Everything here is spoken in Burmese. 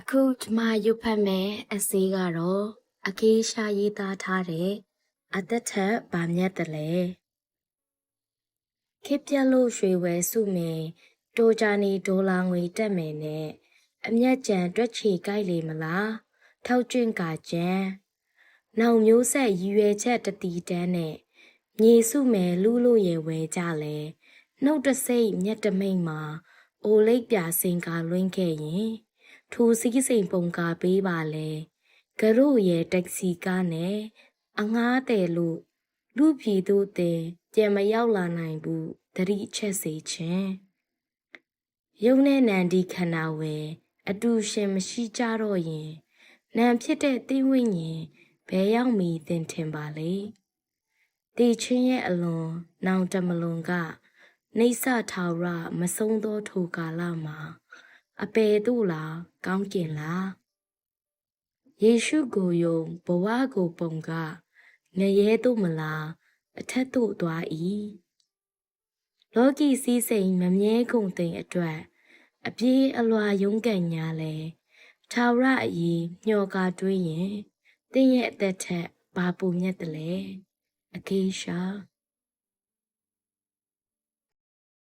အခုကျမရွတ်ဖတ်မယ်အစည်းကတော့အကေးရှာရေးသားထားတဲ့အသက်ထက်ဗာမြတ်တယ်လေခေတ်ပြက်လို့ရွှေဝဲစုမင်တိုဂျာနီဒေါ်လာငွေတက်မယ်နဲ့အမျက်ကြံတွက်ချီကြိုက်လေမလားထောက်ကျွင့်ကာကြံနောင်မျိုးဆက်ရည်ရွယ်ချက်တတီတန်းနဲ့မြေစုမယ်လူလို့ရဝဲကြလဲနှုတ်တဆိတ်မျက်တမိတ်မှာအိုလိပ်ပြစင်ကာလွင်းခဲ့ရင် ထိုစည်းစိမ်ပုံကာပေးပါလေကရုရဲ့တက္ကစီကားနဲ့အငားတယ်လို့လူပြည်သူတဲ့ကြံမရောက်လာနိုင်ဘူးတတိချက်စေခြင်းယုံနဲ့နန္ဒီခန္ဓာဝယ်အတူရှင်မရှိကြတော့ရင်နံဖြစ်တဲ့သိဝိညာဉ်ဘယ်ရောက်မီသင်ထင်ပါလေတေချင်းရဲ့အလွန်နောင်တမလွန်က နေဆထာဝရမဆုံးသောထိုကာလမှာ အပေတို့လားကောင်းကျင်လားယေရှုကိုယုံဘဝကိုပုံကငရဲတို့မလားအထက်တို့သွား၏လောကီစည်းစိမ်မမြဲကုန်တဲ့အတွက်အပြေးအလွာယုံကန်ညာလဲထာဝရအည်ညော်ကာတွေးရင်တင်းရဲ့အသက်ထက်ဘာပူမြတ်တယ်လဲအကေရှာ